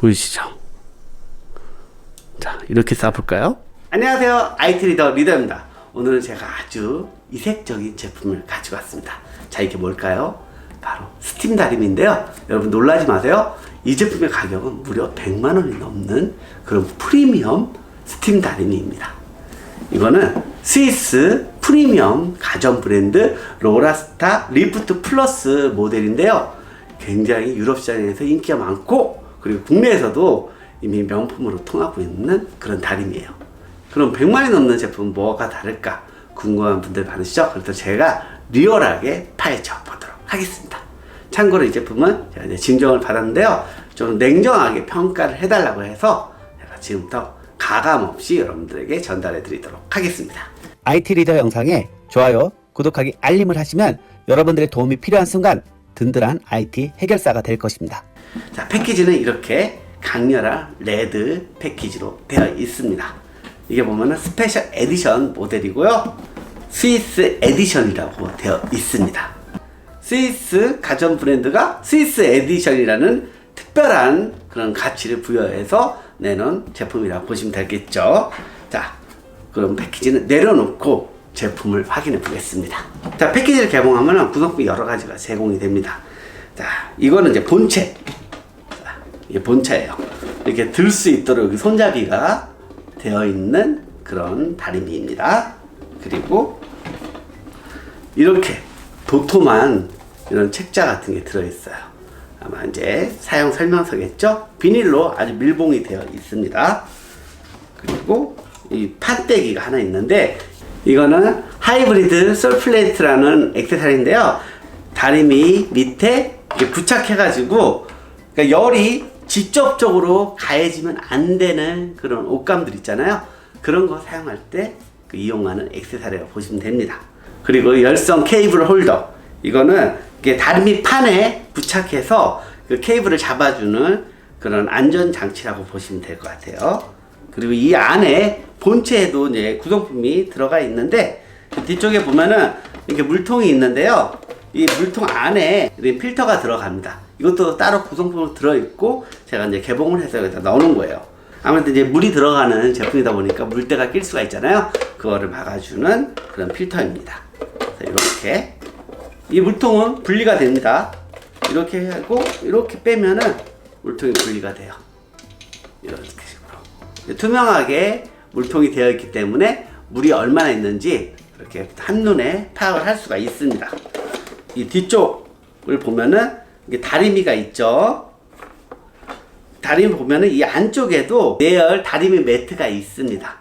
보이시죠? 자, 이렇게 쏴볼까요? 안녕하세요. IT 리더 리더입니다. 오늘은 제가 아주 이색적인 제품을 가지고 왔습니다. 자, 이게 뭘까요? 바로 스팀 다림인데요. 여러분 놀라지 마세요. 이 제품의 가격은 무려 100만 원이 넘는 그런 프리미엄 스팀 다림입니다. 이거는 스위스 프리미엄 가전 브랜드 로라스타 리프트 플러스 모델인데요. 굉장히 유럽 시장에서 인기가 많고 그리고 국내에서도 이미 명품으로 통하고 있는 그런 다림이에요. 그럼 100만이 넘는 제품 뭐가 다를까 궁금한 분들 많으시죠? 그래서 제가 리얼하게 파헤쳐 보도록 하겠습니다. 참고로 이 제품은 제가 이제 증정을 받았는데요. 좀 냉정하게 평가를 해달라고 해서 제가 지금부터 가감 없이 여러분들에게 전달해 드리도록 하겠습니다. IT 리더 영상에 좋아요, 구독하기, 알림을 하시면 여러분들의 도움이 필요한 순간 든든한 IT 해결사가 될 것입니다. 자, 패키지는 이렇게 강렬한 레드 패키지로 되어 있습니다. 이게 보면은 스페셜 에디션 모델이고요. 스위스 에디션이라고 되어 있습니다. 스위스 가전 브랜드가 스위스 에디션이라는 특별한 그런 가치를 부여해서 내놓은 제품이라고 보시면 되겠죠. 자, 그럼 패키지는 내려놓고 제품을 확인해 보겠습니다. 자, 패키지를 개봉하면 구성품이 여러 가지가 제공이 됩니다. 자, 이거는 이제 본체. 자, 이게 본체예요. 이렇게 들 수 있도록 여기 손잡이가 되어 있는 그런 다리미입니다. 그리고 이렇게 도톰한 이런 책자 같은 게 들어있어요. 아마 이제 사용 설명서겠죠? 비닐로 아주 밀봉이 되어 있습니다. 그리고 이 판때기가 하나 있는데 이거는 하이브리드 솔플레이트라는 액세서리인데요. 다리미 밑에 부착해가지고 그러니까 열이 직접적으로 가해지면 안 되는 그런 옷감들 있잖아요. 그런 거 사용할 때 그 이용하는 액세서리라고 보시면 됩니다. 그리고 열선 케이블 홀더 이거는 다리미 판에 부착해서 그 케이블을 잡아주는 그런 안전 장치라고 보시면 될 것 같아요. 그리고 이 안에 본체에도 이제 구성품이 들어가 있는데 그 뒤쪽에 보면은 이렇게 물통이 있는데요. 이 물통 안에 이렇게 필터가 들어갑니다. 이것도 따로 구성품으로 들어있고 제가 이제 개봉을 해서 여기다 넣어놓은 거예요. 아무래도 이제 물이 들어가는 제품이다 보니까 물때가 낄 수가 있잖아요. 그거를 막아주는 그런 필터입니다. 이렇게 이 물통은 분리가 됩니다. 이렇게 하고 이렇게 빼면은 물통이 분리가 돼요. 식으로 투명하게 물통이 되어 있기 때문에 물이 얼마나 있는지 이렇게 한눈에 파악을 할 수가 있습니다. 이 뒤쪽을 보면은 이게 다리미가 있죠. 다리미 보면은 이 안쪽에도 내열 다리미 매트가 있습니다.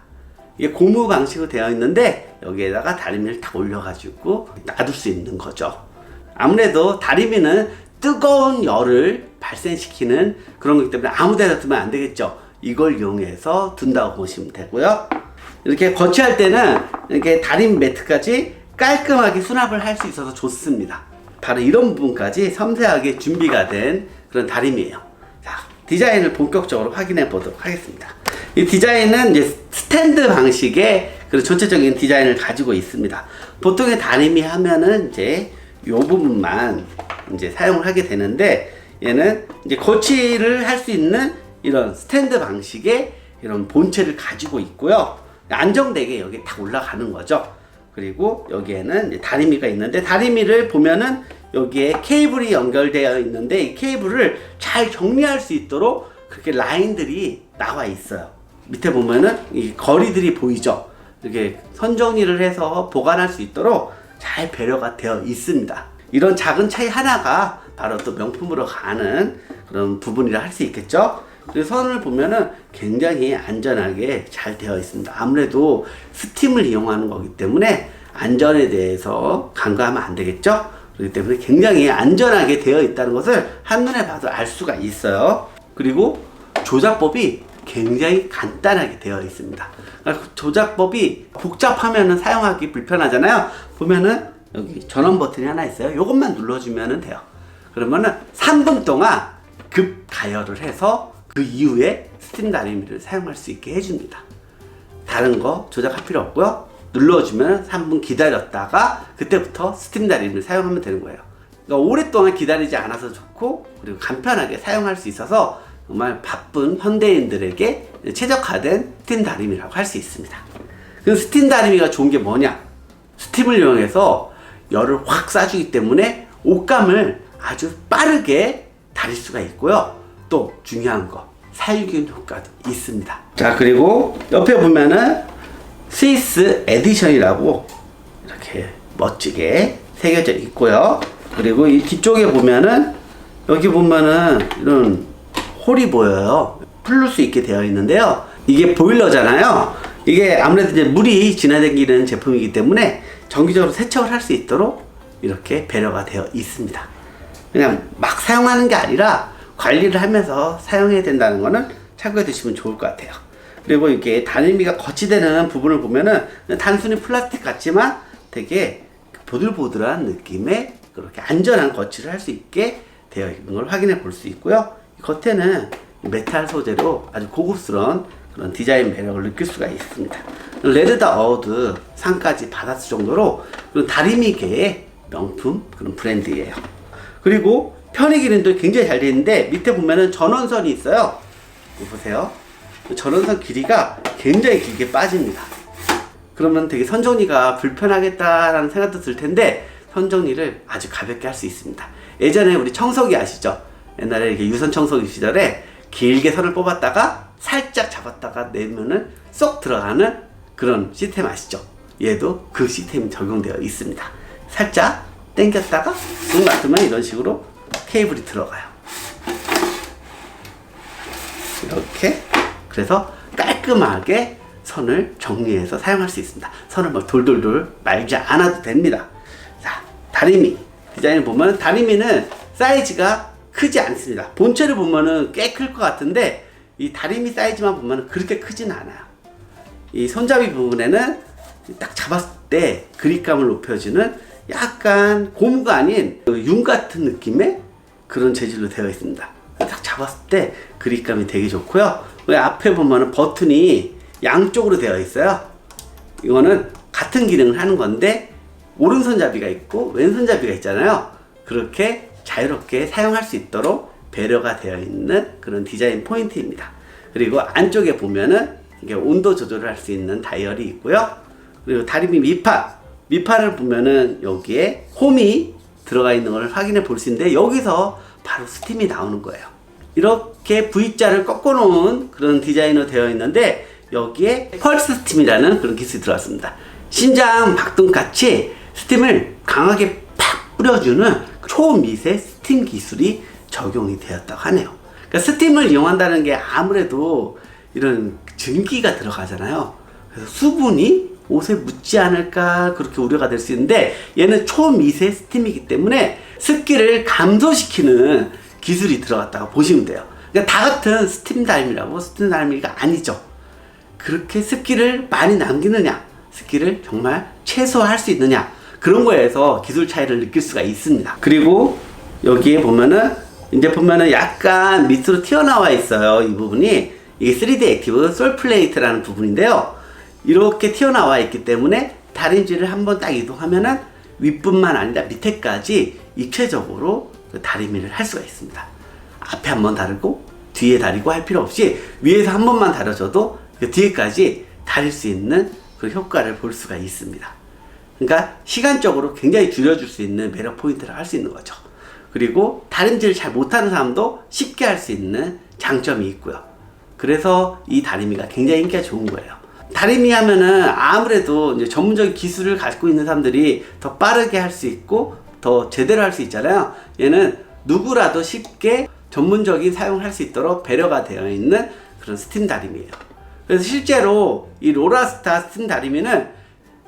이게 고무 방식으로 되어 있는데 여기에다가 다리미를 탁 올려가지고 놔둘 수 있는 거죠. 아무래도 다리미는 뜨거운 열을 발생시키는 그런 거기 때문에 아무 데나 두면 안 되겠죠. 이걸 이용해서 둔다고 보시면 되고요. 이렇게 거치할 때는 이렇게 다리미 매트까지 깔끔하게 수납을 할 수 있어서 좋습니다. 바로 이런 부분까지 섬세하게 준비가 된 그런 다리미예요. 자, 디자인을 본격적으로 확인해 보도록 하겠습니다. 이 디자인은 이제 스탠드 방식의 그런 전체적인 디자인을 가지고 있습니다. 보통의 다리미 하면은 이제 이 부분만 이제 사용을 하게 되는데 얘는 이제 거치를 할 수 있는 이런 스탠드 방식의 이런 본체를 가지고 있고요. 안정되게 여기 딱 올라가는 거죠. 그리고 여기에는 다리미가 있는데 다리미를 보면은 여기에 케이블이 연결되어 있는데 이 케이블을 잘 정리할 수 있도록 그렇게 라인들이 나와 있어요. 밑에 보면은 이 거리들이 보이죠. 이렇게 선정리를 해서 보관할 수 있도록 잘 배려가 되어 있습니다. 이런 작은 차이 하나가 바로 또 명품으로 가는 그런 부분이라 할 수 있겠죠. 그리고 선을 보면은 굉장히 안전하게 잘 되어 있습니다. 아무래도 스팀을 이용하는 거기 때문에 안전에 대해서 간과하면 안 되겠죠. 그렇기 때문에 굉장히 안전하게 되어 있다는 것을 한눈에 봐도 알 수가 있어요. 그리고 조작법이 굉장히 간단하게 되어 있습니다. 그러니까 조작법이 복잡하면 사용하기 불편하잖아요. 보면은 여기 전원 버튼이 하나 있어요. 이것만 눌러주면 돼요. 그러면은 3분 동안 급 가열을 해서 그 이후에 스팀 다리미를 사용할 수 있게 해줍니다. 다른 거 조작할 필요 없고요. 눌러주면 3분 기다렸다가 그때부터 스팀 다리미를 사용하면 되는 거예요. 그러니까 오랫동안 기다리지 않아서 좋고 그리고 간편하게 사용할 수 있어서 정말 바쁜 현대인들에게 최적화된 스팀 다리미라고 할 수 있습니다. 그 스팀 다리미가 좋은 게 뭐냐? 스팀을 이용해서 열을 확 쏴주기 때문에 옷감을 아주 빠르게 다릴 수가 있고요. 또 중요한 거 살균 효과도 있습니다. 자 그리고 옆에 보면은 스위스 에디션이라고 이렇게 멋지게 새겨져 있고요. 그리고 이 뒤쪽에 보면은 여기 보면은 이런 홀이 보여요. 풀릴 수 있게 되어 있는데요. 이게 보일러잖아요. 이게 아무래도 이제 물이 지나다니는 제품이기 때문에 정기적으로 세척을 할 수 있도록 이렇게 배려가 되어 있습니다. 그냥 막 사용하는 게 아니라 관리를 하면서 사용해야 된다는 거는 참고해 두시면 좋을 것 같아요. 그리고 이게 단일미가 거치되는 부분을 보면은 단순히 플라스틱 같지만 되게 보들보들한 느낌의 그렇게 안전한 거치를 할 수 있게 되어 있는 걸 확인해 볼 수 있고요. 이 겉에는 메탈 소재로 아주 고급스러운 그런 디자인 매력을 느낄 수가 있습니다. 레드다 어워드 상까지 받았을 정도로 그런 다리미계의 명품 그런 브랜드예요. 그리고 편의 기능도 굉장히 잘 되어 있는데 밑에 보면은 전원선이 있어요. 보세요. 그 전원선 길이가 굉장히 길게 빠집니다. 그러면 되게 선정리가 불편하겠다라는 생각도 들 텐데 선정리를 아주 가볍게 할 수 있습니다. 예전에 우리 청소기 아시죠? 옛날에 이렇게 유선 청소기 시절에 길게 선을 뽑았다가 살짝 잡았다가 내면은 쏙 들어가는 그런 시스템 아시죠? 얘도 그 시스템이 적용되어 있습니다. 살짝 당겼다가 눈 놔두면 이런 식으로 케이블이 들어가요. 이렇게 그래서 깔끔하게 선을 정리해서 사용할 수 있습니다. 선을 막 돌돌돌 말지 않아도 됩니다. 자, 다리미 디자인을 보면 다리미는 사이즈가 크지 않습니다. 본체를 보면은 꽤 클 것 같은데 이 다리미 사이즈만 보면 그렇게 크진 않아요. 이 손잡이 부분에는 딱 잡았을 때 그립감을 높여주는 약간 고무가 아닌 그윤 같은 느낌의 그런 재질로 되어 있습니다. 딱 잡았을 때 그립감이 되게 좋고요. 그 앞에 보면은 버튼이 양쪽으로 되어 있어요. 이거는 같은 기능을 하는 건데 오른손잡이가 있고 왼손잡이가 있잖아요. 그렇게 자유롭게 사용할 수 있도록 배려가 되어 있는 그런 디자인 포인트입니다. 그리고 안쪽에 보면은 이게 온도 조절을 할 수 있는 다이얼이 있고요. 그리고 다리미 밑판, 밑판을 보면은 여기에 홈이 들어가 있는 걸 확인해 볼 수 있는데 여기서 바로 스팀이 나오는 거예요. 이렇게 V자를 꺾어 놓은 그런 디자인으로 되어 있는데 여기에 펄스 스팀이라는 그런 기술이 들어왔습니다. 심장 박동 같이 스팀을 강하게 팍 뿌려주는 초미세 스팀 기술이 적용이 되었다고 하네요. 그러니까 스팀을 이용한다는 게 아무래도 이런 증기가 들어가잖아요. 그래서 수분이 옷에 묻지 않을까 그렇게 우려가 될 수 있는데 얘는 초미세 스팀이기 때문에 습기를 감소시키는 기술이 들어갔다고 보시면 돼요. 그러니까 다 같은 스팀 달미라고 스팀 달미가 아니죠. 그렇게 습기를 많이 남기느냐, 습기를 정말 최소화할 수 있느냐, 그런 거에서 기술 차이를 느낄 수가 있습니다. 그리고 여기에 보면은, 이제 보면은 약간 밑으로 튀어나와 있어요. 이 부분이. 이게 3D 액티브 솔 플레이트라는 부분인데요. 이렇게 튀어나와 있기 때문에 다림질을 한번 딱 이동하면은 윗뿐만 아니라 밑에까지 입체적으로 그 다리미를 할 수가 있습니다. 앞에 한번 다르고 뒤에 다리고 할 필요 없이 위에서 한 번만 다려줘도 그 뒤에까지 다릴 수 있는 그 효과를 볼 수가 있습니다. 그러니까 시간적으로 굉장히 줄여줄 수 있는 매력 포인트를 할 수 있는 거죠. 그리고 다림질 잘 못하는 사람도 쉽게 할 수 있는 장점이 있고요. 그래서 이 다리미가 굉장히 인기가 좋은 거예요. 다리미 하면은 아무래도 이제 전문적인 기술을 갖고 있는 사람들이 더 빠르게 할 수 있고 더 제대로 할 수 있잖아요. 얘는 누구라도 쉽게 전문적인 사용을 할 수 있도록 배려가 되어 있는 그런 스팀 다리미예요. 그래서 실제로 이 로라스타 스팀 다리미는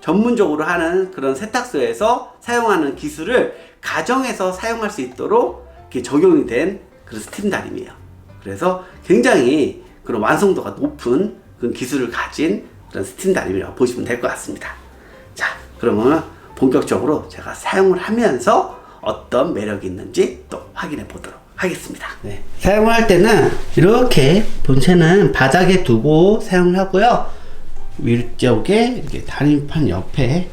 전문적으로 하는 그런 세탁소에서 사용하는 기술을 가정에서 사용할 수 있도록 이렇게 적용이 된 그런 스팀 다림이에요. 그래서 굉장히 그런 완성도가 높은 그런 기술을 가진 그런 스팀 다림이라고 보시면 될 것 같습니다. 자, 그러면 본격적으로 제가 사용을 하면서 어떤 매력이 있는지 또 확인해 보도록 하겠습니다. 네. 사용을 할 때는 이렇게 본체는 바닥에 두고 사용을 하고요. 위쪽에 이렇게 다림판 옆에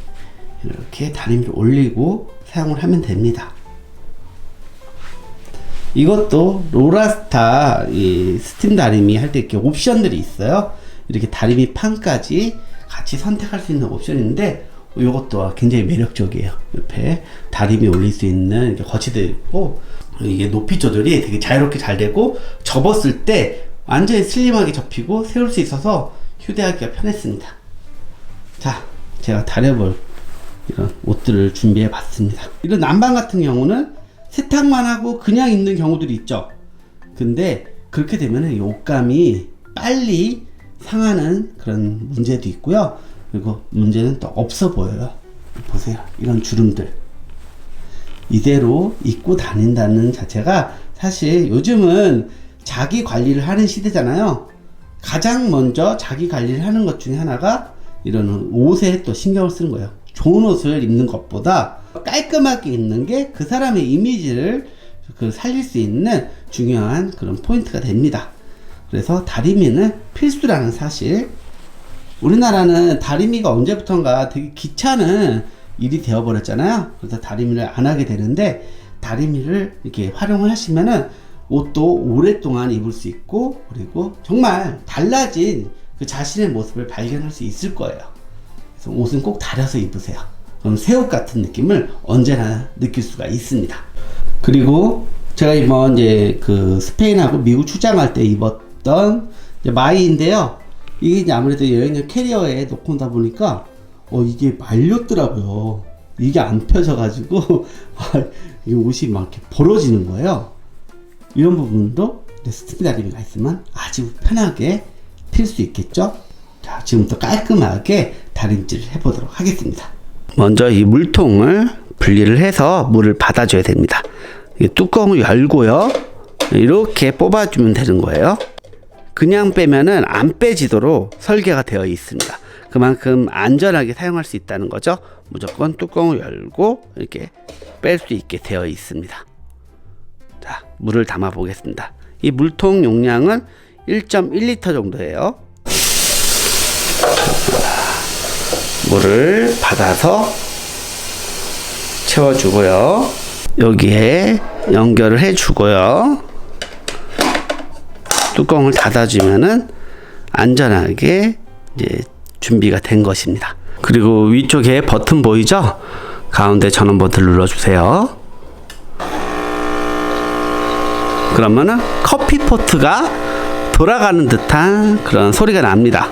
이렇게 다림을 올리고 사용을 하면 됩니다. 이것도 로라스타 이 스팀 다리미 할때 이렇게 옵션들이 있어요. 이렇게 다리미 판까지 같이 선택할 수 있는 옵션인데 이것도 굉장히 매력적이에요. 옆에 다리미 올릴 수 있는 거치대 있고 이게 높이 조절이 되게 자유롭게 잘 되고 접었을 때 완전히 슬림하게 접히고 세울 수 있어서 휴대하기가 편했습니다. 자, 제가 다려볼 이런 옷들을 준비해 봤습니다. 이런 난방 같은 경우는 세탁만 하고 그냥 입는 경우들이 있죠. 근데 그렇게 되면 이 옷감이 빨리 상하는 그런 문제도 있고요. 그리고 문제는 또 없어 보여요. 보세요. 이런 주름들. 이대로 입고 다닌다는 자체가 사실 요즘은 자기 관리를 하는 시대잖아요. 가장 먼저 자기 관리를 하는 것 중에 하나가 이런 옷에 또 신경을 쓰는 거예요. 좋은 옷을 입는 것보다 깔끔하게 입는 게 그 사람의 이미지를 그 살릴 수 있는 중요한 그런 포인트가 됩니다. 그래서 다리미는 필수라는 사실. 우리나라는 다리미가 언제부턴가 되게 귀찮은 일이 되어버렸잖아요. 그래서 다리미를 안 하게 되는데 다리미를 이렇게 활용을 하시면은 옷도 오랫동안 입을 수 있고 그리고 정말 달라진 그 자신의 모습을 발견할 수 있을 거예요. 그래서 옷은 꼭 다려서 입으세요. 그럼 새 옷 같은 느낌을 언제나 느낄 수가 있습니다. 그리고 제가 이번 이제 그 스페인하고 미국 출장할 때 입었 던 이제 마이인데요. 이게 아무래도 여행용 캐리어에 놓고 온다 보니까 어 이게 말렸더라고요. 이게 안 펴져가지고 이 옷이 막 이렇게 벌어지는 거예요. 이런 부분도 스티브 다리미가 있으면 아주 편하게 필 수 있겠죠? 자, 지금부터 깔끔하게 다림질을 해보도록 하겠습니다. 먼저 이 물통을 분리를 해서 물을 받아줘야 됩니다. 이 뚜껑을 열고요. 이렇게 뽑아주면 되는 거예요. 그냥 빼면은 안 빼지도록 설계가 되어 있습니다. 그만큼 안전하게 사용할 수 있다는 거죠. 무조건 뚜껑을 열고 이렇게 뺄 수 있게 되어 있습니다. 자, 물을 담아 보겠습니다. 이 물통 용량은 1.1리터 정도예요. 물을 받아서 채워주고요. 여기에 연결을 해주고요. 뚜껑을 닫아주면은 안전하게 이제 준비가 된 것입니다. 그리고 위쪽에 버튼 보이죠? 가운데 전원 버튼 눌러주세요. 그러면은 커피 포트가 돌아가는 듯한 그런 소리가 납니다.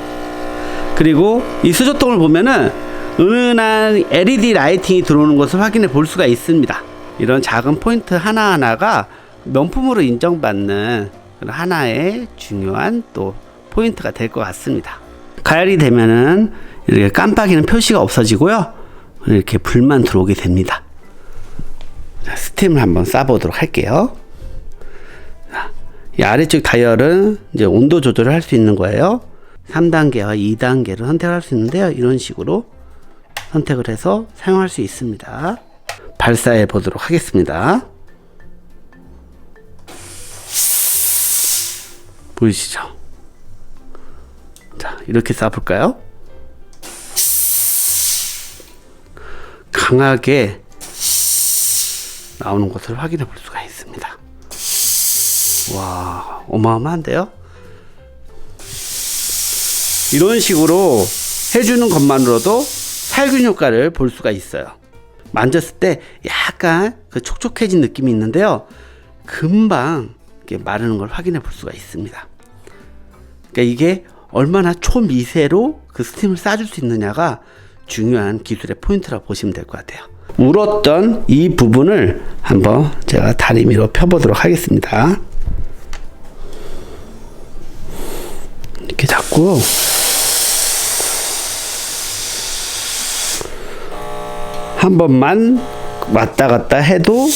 그리고 이 수저통을 보면은 은은한 LED 라이팅이 들어오는 것을 확인해 볼 수가 있습니다. 이런 작은 포인트 하나하나가 명품으로 인정받는 하나의 중요한 또 포인트가 될 것 같습니다. 가열이 되면은 이렇게 깜빡이는 표시가 없어지고요. 이렇게 불만 들어오게 됩니다. 자, 스팀을 한번 쏴보도록 할게요. 자, 이 아래쪽 다이얼은 이제 온도 조절을 할 수 있는 거예요. 3단계와 2단계를 선택할 수 있는데요. 이런 식으로 선택을 해서 사용할 수 있습니다. 발사해 보도록 하겠습니다. 보이시죠? 자, 이렇게 쏴볼까요? 강하게 나오는 것을 확인해 볼 수가 있습니다. 와, 어마어마한데요? 이런 식으로 해주는 것만으로도 살균 효과를 볼 수가 있어요. 만졌을 때 약간 그 촉촉해진 느낌이 있는데요. 금방 마르는 걸 확인해 볼 수가 있습니다. 그러니까 이게 얼마나 초미세로 그 스팀을 쏴줄 수 있느냐가 중요한 기술의 포인트라고 보시면 될 것 같아요. 울었던 이 부분을 한번 제가 다리미로 펴보도록 하겠습니다. 이렇게 잡고 한 번만 왔다 갔다 해도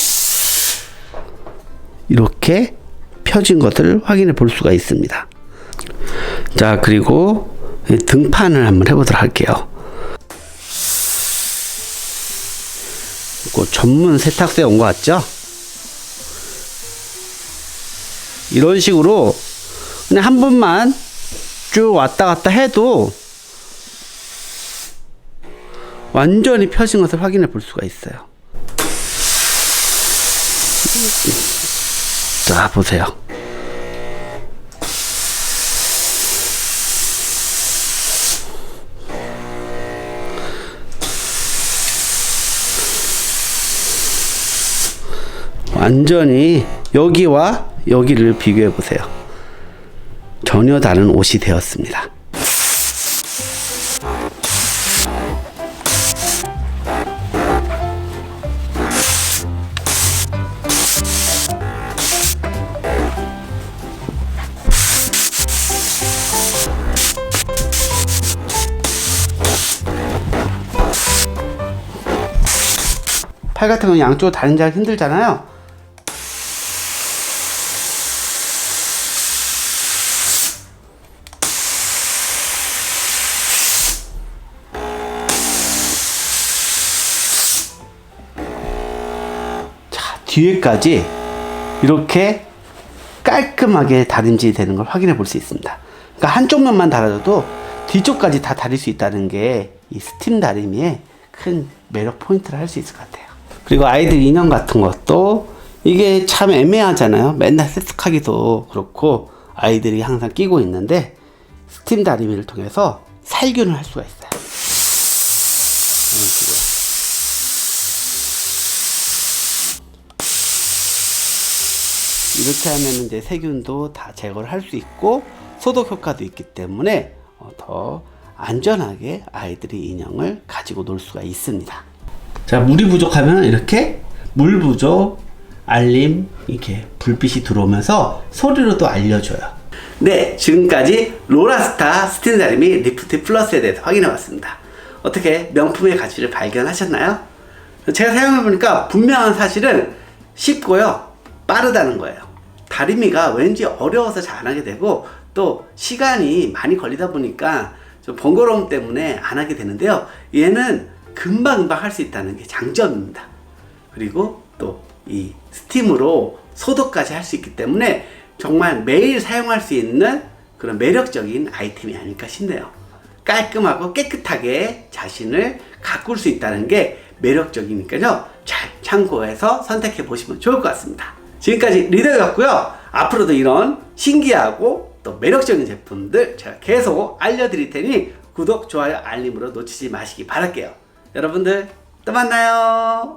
이렇게 펴진 것을 확인해 볼 수가 있습니다. 자, 그리고 이 등판을 한번 해보도록 할게요. 그 전문 세탁소에 온 것 같죠? 이런 식으로 그냥 한 번만 쭉 왔다 갔다 해도 완전히 펴진 것을 확인해 볼 수가 있어요. 자, 보세요. 완전히 여기와 여기를 비교해 보세요. 전혀 다른 옷이 되었습니다. 팔 같은 경우 양쪽으로 다른 자기 힘들잖아요. 자, 뒤에까지 이렇게 깔끔하게 다림질이 되는 걸 확인해 볼 수 있습니다. 그러니까 한쪽 면만 달아줘도 뒤쪽까지 다 다릴 수 있다는 게 이 스팀 다리미의 큰 매력 포인트를 할 수 있을 것 같아요. 그리고 아이들 인형 같은 것도 이게 참 애매하잖아요. 맨날 세척하기도 그렇고 아이들이 항상 끼고 있는데 스팀 다리미를 통해서 살균을 할 수가 있어요. 이런 식으로. 이렇게 하면 이제 세균도 다 제거를 할 수 있고 소독 효과도 있기 때문에 어, 더 안전하게 아이들이 인형을 가지고 놀 수가 있습니다. 자, 물이 부족하면 이렇게 물 부족 알림 이렇게 불빛이 들어오면서 소리로도 알려줘요. 네, 지금까지 로라스타 스틴 다리미 리프트 플러스에 대해서 확인해 봤습니다. 어떻게 명품의 가치를 발견하셨나요? 제가 사용해 보니까 분명한 사실은 쉽고요, 빠르다는 거예요. 다리미가 왠지 어려워서 잘 안 하게 되고 또 시간이 많이 걸리다 보니까 좀 번거로움 때문에 안 하게 되는데요. 얘는 금방금방 할 수 있다는 게 장점입니다. 그리고 또 이 스팀으로 소독까지 할 수 있기 때문에 정말 매일 사용할 수 있는 그런 매력적인 아이템이 아닐까 싶네요. 깔끔하고 깨끗하게 자신을 가꿀 수 있다는 게 매력적이니까요. 잘 참고해서 선택해 보시면 좋을 것 같습니다. 지금까지 리더였고요. 앞으로도 이런 신기하고 또 매력적인 제품들 제가 계속 알려드릴 테니 구독, 좋아요, 알림으로 놓치지 마시기 바랄게요. 여러분들 또 만나요.